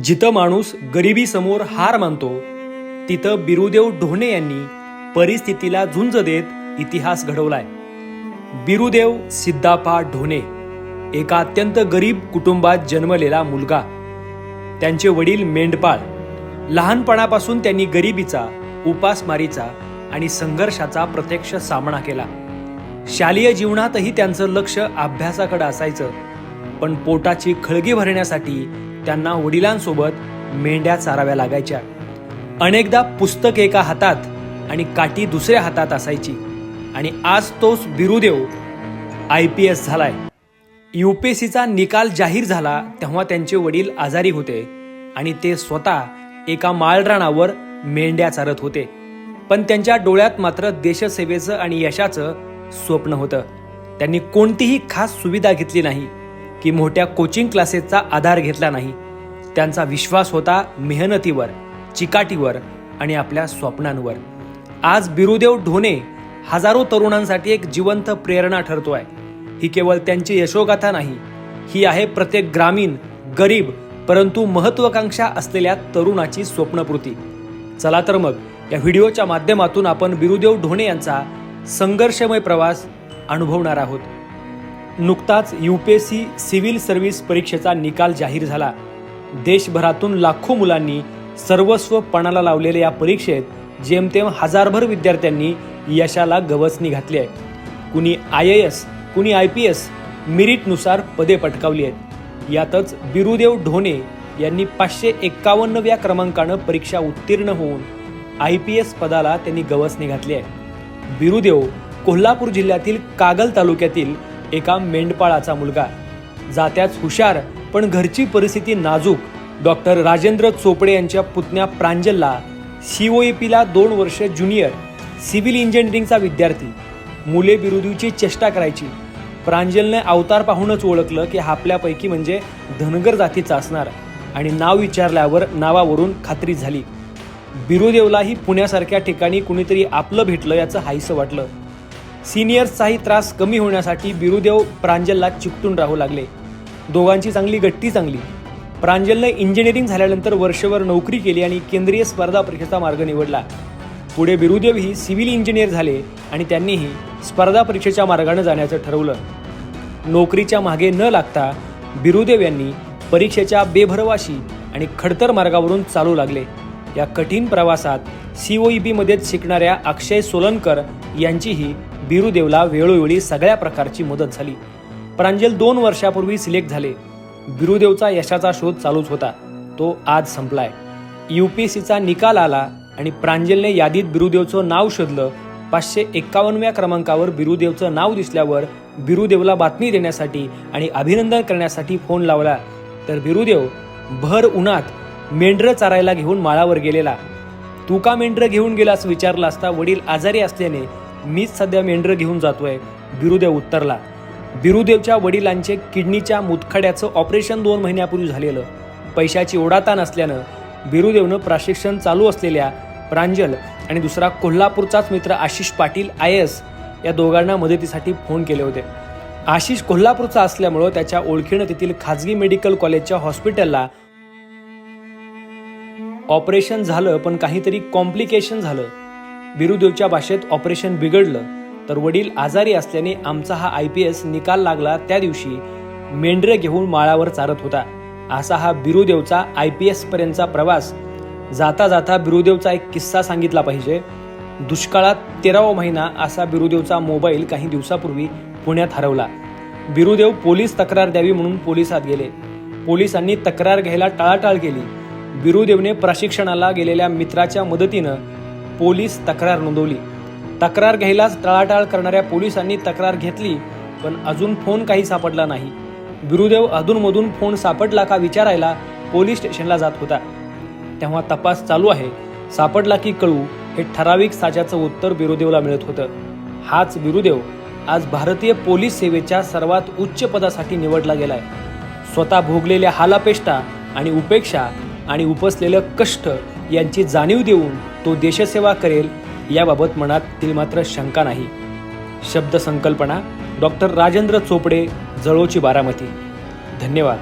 जिथं माणूस गरिबीसमोर हार मानतो तिथं बिरुदेव ढोणे यांनी परिस्थितीला झुंज देत इतिहास घडवलाय. बिरुदेव सिद्धापा ढोणे एका अत्यंत गरीब कुटुंबात जन्मलेला मुलगा. त्यांचे वडील मेंढपाळ. लहानपणापासून त्यांनी गरिबीचा उपासमारीचा आणि संघर्षाचा प्रत्यक्ष सामना केला. शालेय जीवनातही त्यांचं लक्ष अभ्यासाकडे असायचं पण पोटाची खळगी भरण्यासाठी त्यांना वडिलांसोबत मेंढ्या चाराव्या लागायच्या. अनेकदा पुस्तक एका हातात आणि काठी दुसऱ्या हातात असायची. आणि आज तोच बिरुदेव आय पी एस झालाय. यू पी एस सीचा निकाल जाहीर झाला तेव्हा त्यांचे वडील आजारी होते आणि ते स्वतः एका माळरानावर मेंढ्या चारत होते. पण त्यांच्या डोळ्यात मात्र देशसेवेचं आणि यशाचं स्वप्न होतं. त्यांनी कोणतीही खास सुविधा घेतली नाही. की मोठ्या कोचिंग क्लासेसचा आधार घेतला नाही. त्यांचा विश्वास होता मेहनतीवर चिकाटीवर आणि आपल्या स्वप्नांवर. आज बिरुदेव ढोणे हजारो तरुणांसाठी एक जिवंत प्रेरणा ठरतोय. ही केवळ त्यांची यशोगाथा नाही ही आहे प्रत्येक ग्रामीण गरीब परंतु महत्वाकांक्षा असलेल्या तरुणाची स्वप्नपूर्ती. चला तर मग या व्हिडिओच्या माध्यमातून आपण बिरुदेव ढोणे यांचा संघर्षमय प्रवास अनुभवणार आहोत. नुकताच U P C civil service परीक्षेचा निकाल जाहीर झाला. देशभरातून लाखो मुलांनी सर्वस्व पणाला लावलेल्या या परीक्षेत जेमतेम हजारभर विद्यार्थ्यांनी यशाला गवसणी घातली आहे. कुणी आय ए एस कुणी आय पी एस मिरिटनुसार पदे पटकावली आहेत. यातच बिरुदेव ढोणे यांनी पाचशे एक्कावन्नव्या क्रमांकानं परीक्षा उत्तीर्ण होऊन आय पी एस पदाला त्यांनी गवसणी घातली आहे. बिरुदेव कोल्हापूर जिल्ह्यातील कागल तालुक्यातील एका मेंढपाळाचा मुलगा जात्याच हुशार पण घरची परिस्थिती नाजूक. डॉक्टर राजेंद्र चोपडे यांच्या पुतण्या प्रांजलला सीओईपीला दोन वर्ष ज्युनियर सिव्हिल इंजिनिअरिंगचा विद्यार्थी. मुले विरोधीची चेष्टा करायची. प्रांजलने अवतार पाहूनच ओळखलं की हा आपल्यापैकी म्हणजे धनगर जातीचा असणार आणि नाव विचारल्यावर नावावरून खात्री झाली. बिरुदेवलाही पुण्यासारख्या ठिकाणी कुणीतरी आपलं भेटलं याचं हायसं वाटलं. सिनियर्सचाही त्रास कमी होण्यासाठी बिरुदेव प्रांजलला चिकटून राहू लागले. दोघांची चांगली गट्टी चांगली. प्रांजलने इंजिनिअरिंग झाल्यानंतर वर्षभर नोकरी केली आणि केंद्रीय स्पर्धा परीक्षेचा मार्ग निवडला. पुढे बिरुदेवही सिव्हिल इंजिनियर झाले आणि त्यांनीही स्पर्धा परीक्षेच्या मार्गाने जाण्याचं ठरवलं. नोकरीच्या मागे न लागता बिरुदेव यांनी परीक्षेच्या बेभरवाशी आणि खडतर मार्गावरून चालू लागले. या कठीण प्रवासात सीओईबी मध्येच शिकणाऱ्या अक्षय सोलनकर यांचीही बिरुदेवला वेळोवेळी सगळ्या प्रकारची मदत झाली. प्रांजल दोन वर्षापूर्वी सिलेक्ट झाले. बिरुदेवचा यशाचा शोध चालूच होता. तो आज संपलाय. सीचा निकाल आला आणि प्रांजलने यादीत बिरुदेवचं नाव शोधलं. पाचशे एक्कावन्नव्या क्रमांकावर बिरुदेवचं नाव दिसल्यावर बिरुदेवला बातमी देण्यासाठी आणि अभिनंदन करण्यासाठी फोन लावला. तर बिरुदेव भर उन्हात मेंढरं चारायला घेऊन माळावर गेलेला. तू का मेंढरं घेऊन गेलास? विचारला असता वडील आजारी असल्याने मीच सध्या मेंढरं घेऊन जातोय बिरुदेव उत्तरला. बिरुदेवच्या वडिलांचे किडनीच्या मुतखड्याचं ऑपरेशन दोन महिन्यापूर्वी झालेलं. पैशाची ओढाताण असल्यानं बिरुदेवनं प्रशिक्षण चालू असलेल्या प्रांजल आणि दुसरा कोल्हापूरचाच मित्र आशिष पाटील आय एस या दोघांना मदतीसाठी फोन केले होते. आशिष कोल्हापूरचा असल्यामुळं त्याच्या ओळखीनं तेथील खाजगी मेडिकल कॉलेजच्या हॉस्पिटलला ऑपरेशन झालं पण काहीतरी कॉम्प्लिकेशन झालं. बिरुदेवच्या भाषेत ऑपरेशन बिघडलं तर वडील आजारी असल्याने आमचा हा आय पी एस निकाल लागला त्या दिवशी. मेंढरे घेऊन माळावर चालत होता. असा हा बिरुदेवचा आय पी एस पर्यंतचा प्रवास. जाता जाता बिरुदेवचा एक किस्सा सांगितला पाहिजे. दुष्काळात तेरावा महिना असा बिरुदेवचा मोबाईल काही दिवसापूर्वी पुण्यात हरवला. बिरुदेव पोलीस तक्रार द्यावी म्हणून पोलिसात गेले. पोलिसांनी तक्रार घ्यायला टाळाटाळ केली. बिरुदेवने प्रशिक्षणाला गेलेल्या मित्राच्या मदतीनं पोलीस तक्रार नोंदवली. तक्रार घ्यायलाच टाळाटाळ करणाऱ्या पोलिसांनी तक्रार घेतली पण अजून फोन काही सापडला नाही. बिरुदेव अधूनमधून फोन सापडला का विचारायला पोलीस स्टेशनला जात होता. तेव्हा तपास चालू आहे. सापडला की कळू हे ठराविक साच्याचं उत्तर बिरुदेवला मिळत होतं. हाच बिरुदेव आज भारतीय पोलीस सेवेच्या सर्वात उच्च पदासाठी निवडला गेलाय. स्वतः भोगलेल्या हालापेष्टा आणि उपेक्षा आणि उपसलेलं कष्ट यांची जाणीव देऊन तो देशसेवा करेल याबाबत मनात ती मात्र शंका नाही. शब्द संकल्पना डॉक्टर राजेंद्र चोपडे जळोची बारामती. धन्यवाद.